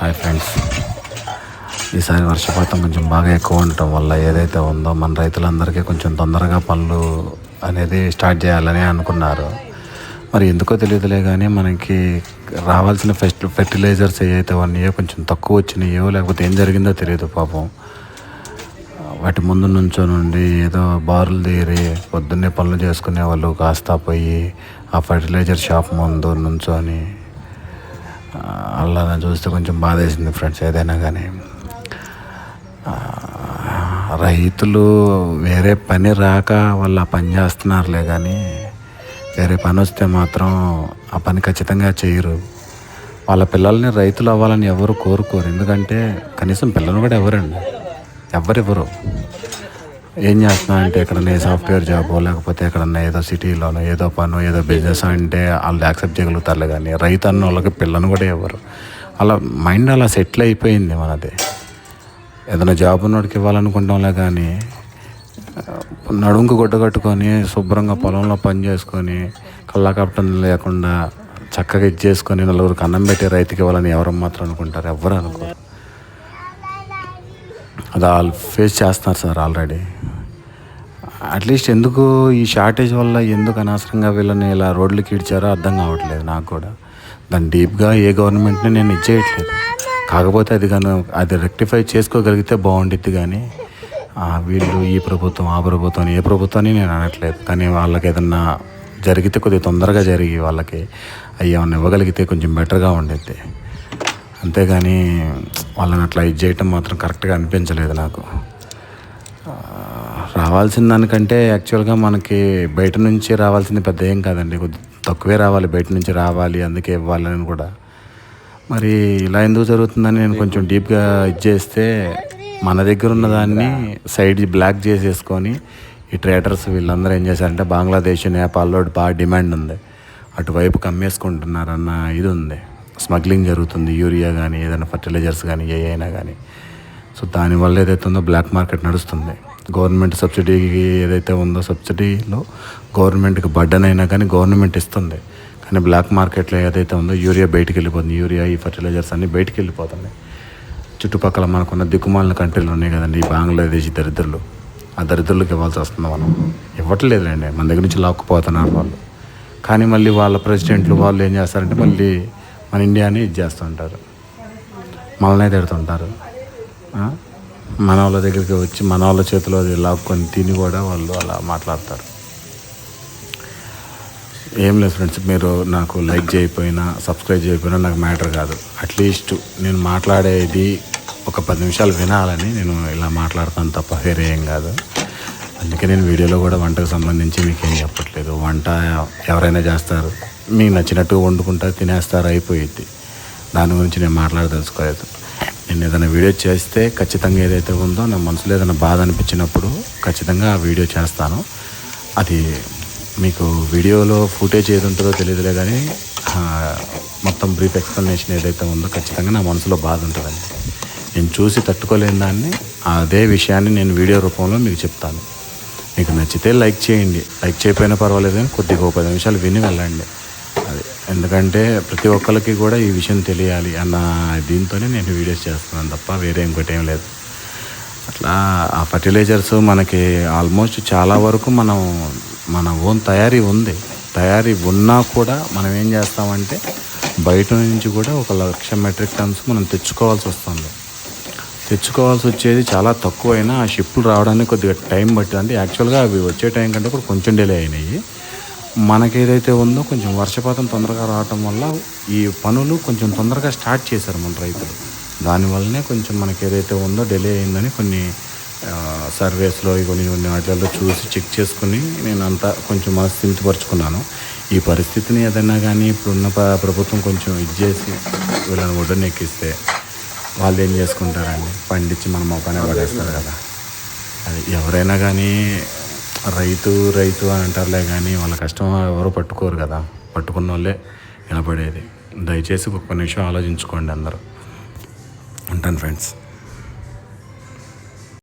Hi friends ఈసారి వర్షపాతం కొంచెం బాగా ఎక్కువ ఉండటం వల్ల ఏదైతే ఉందో మన రైతులందరికీ కొంచెం తొందరగా పనులు అనేది స్టార్ట్ చేయాలని అనుకున్నారు. మరి ఎందుకో తెలియదులే కానీ మనకి రావాల్సిన ఫెస్ట్ ఫెర్టిలైజర్స్ ఏవైతే ఉన్నాయో కొంచెం తక్కువ వచ్చినాయో లేకపోతే ఏం జరిగిందో తెలియదు పాపం. వాటి ముందు నుంచో నుండి ఏదో బారులు తీరి పొద్దున్నే పనులు చేసుకునే వాళ్ళు కాస్త పోయి ఆ ఫర్టిలైజర్ షాప్ ముందు నుంచొని అలా చూస్తే కొంచెం బాధేసింది ఫ్రెండ్స్ ఏదైనా కానీ. రైతులు వేరే పని రాక వాళ్ళు ఆ పని చేస్తున్నారులే కానీ వేరే పని వస్తే మాత్రం ఆ పని ఖచ్చితంగా చేయరు. వాళ్ళ పిల్లల్ని రైతులు అవ్వాలని ఎవరు కోరుకోరు. ఎందుకంటే కనీసం పిల్లలు కూడా ఎవరండి? ఎవరెవరు ఏం చేస్తున్నా అంటే ఎక్కడన్నా ఏ సాఫ్ట్వేర్ జాబో లేకపోతే ఎక్కడన్నా ఏదో సిటీలోనో ఏదో పను ఏదో బిజినెస్ అంటే వాళ్ళు యాక్సెప్ట్ చేయగలుగుతారు కానీ రైతు అన్న వాళ్ళకి పిల్లను కూడా ఇవ్వరు. అలా మైండ్ అలా సెటిల్ అయిపోయింది మనది. ఏదైనా జాబ్ ఉన్నోడికి ఇవ్వాలనుకుంటాంలే కానీ నడుంకు గుడ్డ కట్టుకొని శుభ్రంగా పొలంలో పని చేసుకొని కళ్ళకప్పటం లేకుండా చక్కగా ఇది చేసుకొని నలుగురికి అన్నం పెట్టి రైతుకి ఇవ్వాలని ఎవరు మాత్రం అనుకుంటారు? ఎవరు అనుకోరు. అది వాళ్ళు ఫేస్ చేస్తున్నారు సార్ ఆల్రెడీ అట్లీస్ట్ ఎందుకు ఈ షార్టేజ్ వల్ల ఎందుకు అనవసరంగా వీళ్ళని ఇలా రోడ్లకి ఇడ్చారో అర్థం కావట్లేదు నాకు కూడా. దాన్ని డీప్గా ఏ గవర్నమెంట్ని నేను ఇచ్చేయట్లేదు. కాకపోతే అది కానీ అది రెక్టిఫై చేసుకోగలిగితే బాగుండిద్ది కానీ వీళ్ళు ఈ ప్రభుత్వం ఆ ప్రభుత్వం ఏ ప్రభుత్వాన్ని నేను అనట్లేదు. కానీ వాళ్ళకి ఏదన్నా జరిగితే కొద్దిగా తొందరగా జరిగి వాళ్ళకి అవి ఏమన్నా ఇవ్వగలిగితే కొంచెం బెటర్గా ఉండిద్ది. అంతేగాని వాళ్ళని అట్లా ఇది చేయటం మాత్రం కరెక్ట్గా అనిపించలేదు నాకు. రావాల్సిన దానికంటే యాక్చువల్గా మనకి బయట నుంచి రావాల్సింది పెద్ద ఏం కాదండి. కొద్ది తక్కువే రావాలి బయట నుంచి రావాలి అందుకే ఇవ్వాలని కూడా. మరి ఇలా ఎందుకు జరుగుతుందని నేను కొంచెం డీప్గా ఇది చేస్తే మన దగ్గర ఉన్న దాన్ని సైడ్ బ్లాక్ చేసేసుకొని ఈ ట్రేడర్స్ వీళ్ళందరూ ఏం చేశారంటే బంగ్లాదేశ్ నేపాల్లో బాగా డిమాండ్ ఉంది. అటువైపు కమ్మేసుకుంటున్నారన్న ఇది ఉంది. స్మగ్లింగ్ జరుగుతుంది యూరియా కానీ ఏదైనా ఫర్టిలైజర్స్ కానీ ఏ అయినా కానీ సో దానివల్ల ఏదైతే ఉందో బ్లాక్ మార్కెట్ నడుస్తుంది. గవర్నమెంట్ సబ్సిడీకి ఏదైతే ఉందో సబ్సిడీలో గవర్నమెంట్కి బడ్డన్ అయినా కానీ గవర్నమెంట్ ఇస్తుంది. కానీ బ్లాక్ మార్కెట్లో ఏదైతే ఉందో యూరియా బయటికి వెళ్ళిపోతుంది యూరియా ఈ ఫర్టిలైజర్స్ అన్నీ బయటికి వెళ్ళిపోతున్నాయి చుట్టుపక్కల మనకున్న దిక్కుమాలిన కంట్రీలు ఉన్నాయి కదండి ఈ బంగ్లాదేశ్ దరిద్రులు. ఆ దరిద్రులకు ఇవ్వాల్సి వస్తుంది మనం. ఇవ్వట్లేదులేండి మన దగ్గర నుంచి లాక్కుపోతున్నారు వాళ్ళు. కానీ మళ్ళీ వాళ్ళ ప్రెసిడెంట్లు వాళ్ళు ఏం చేస్తారంటే మళ్ళీ మన ఇండియాని ఇది చేస్తుంటారు. మనల్నే తిడుతుంటారు. మన వాళ్ళ దగ్గరికి వచ్చి మన వాళ్ళ చేతిలో అది లాక్కొని తిని కూడా వాళ్ళు అలా మాట్లాడతారు. ఏం లేదు ఫ్రెండ్స్ మీరు నాకు లైక్ చేయకపోయినా సబ్స్క్రైబ్ చేయకపోయినా నాకు మ్యాటర్ కాదు. అట్లీస్ట్ నేను మాట్లాడేది ఒక పది నిమిషాలు వినాలని నేను ఇలా మాట్లాడతాను తప్ప వేరే ఏం కాదు. అందుకే నేను వీడియోలో కూడా వంటకు సంబంధించి మీకు ఏం చెప్పట్లేదు. వంట ఎవరైనా చేస్తారు? మీకు నచ్చినట్టు వండుకుంటారు తినేస్తారు అయిపోయిద్ది దాని గురించి నేను మాట్లాడదలుచుకోలేదు. నేను ఏదైనా వీడియో చేస్తే ఖచ్చితంగా ఏదైతే ఉందో నా మనసులో ఏదైనా బాధ అనిపించినప్పుడు ఖచ్చితంగా ఆ వీడియో చేస్తాను. అది మీకు వీడియోలో ఫుటేజ్ ఏది ఉంటుందో తెలియదులే కానీ మొత్తం బ్రీఫ్ ఎక్స్ప్లెనేషన్ ఏదైతే ఉందో ఖచ్చితంగా నా మనసులో బాధ ఉంటుందండి. నేను చూసి తట్టుకోలేని దాన్ని అదే విషయాన్ని నేను వీడియో రూపంలో మీకు చెప్తాను. మీకు నచ్చితే లైక్ చేయండి. లైక్ చేయకపోయినా పర్వాలేదు కానీ కొద్దిగా ఒక పది నిమిషాలు విని వెళ్ళండి. ఎందుకంటే ప్రతి ఒక్కరికి కూడా ఈ విషయం తెలియాలి అన్న దీంతోనే నేను వీడియోస్ చేస్తున్నాను తప్ప వేరే ఇంకోటి ఏం లేదు. అట్లా ఆ ఫర్టిలైజర్స్ మనకి ఆల్మోస్ట్ చాలా వరకు మనం మన ఓన్ తయారీ ఉంది. తయారీ ఉన్నా కూడా మనం ఏం చేస్తామంటే బయట నుంచి కూడా ఒక లక్ష మెట్రిక్ టన్స్ మనం తెచ్చుకోవాల్సి వస్తుంది. తెచ్చుకోవాల్సి వచ్చేది చాలా తక్కువైనా ఆ షిప్లు రావడానికి కొద్దిగా టైం పట్టింది. అంటే యాక్చువల్గా అవి వచ్చే టైం కంటే కూడా కొంచెం డిలే అయినాయి. మనకేదైతే ఉందో కొంచెం వర్షపాతం తొందరగా రావటం వల్ల ఈ పనులు కొంచెం తొందరగా స్టార్ట్ చేశారు మన రైతులు. దానివల్లనే కొంచెం మనకి ఏదైతే ఉందో డిలే అయిందని కొన్ని సర్వేస్లో కొన్ని కొన్ని వాటిల్లో చూసి చెక్ చేసుకుని నేను అంతా కొంచెం మనస్థిమితపరుచుకున్నాను ఈ పరిస్థితిని ఏదైనా కానీ ఇప్పుడున్న ప్రభుత్వం కొంచెం ఇది చేసి వీళ్ళని ఒడ్డుని ఎక్కిస్తే వాళ్ళు ఏం చేసుకుంటారండి? పండించి మన మొక్కనే పడేస్తారు కదా. అది ఎవరైనా కానీ రైతు రైతు అని అంటారులే కానీ వాళ్ళ కష్టం ఎవరు పట్టుకోరు కదా. పట్టుకున్న వాళ్ళే వినపడేది దయచేసి ఒక్క నిమిషం ఆలోచించుకోండి అందరూ. ఉంటాను ఫ్రెండ్స్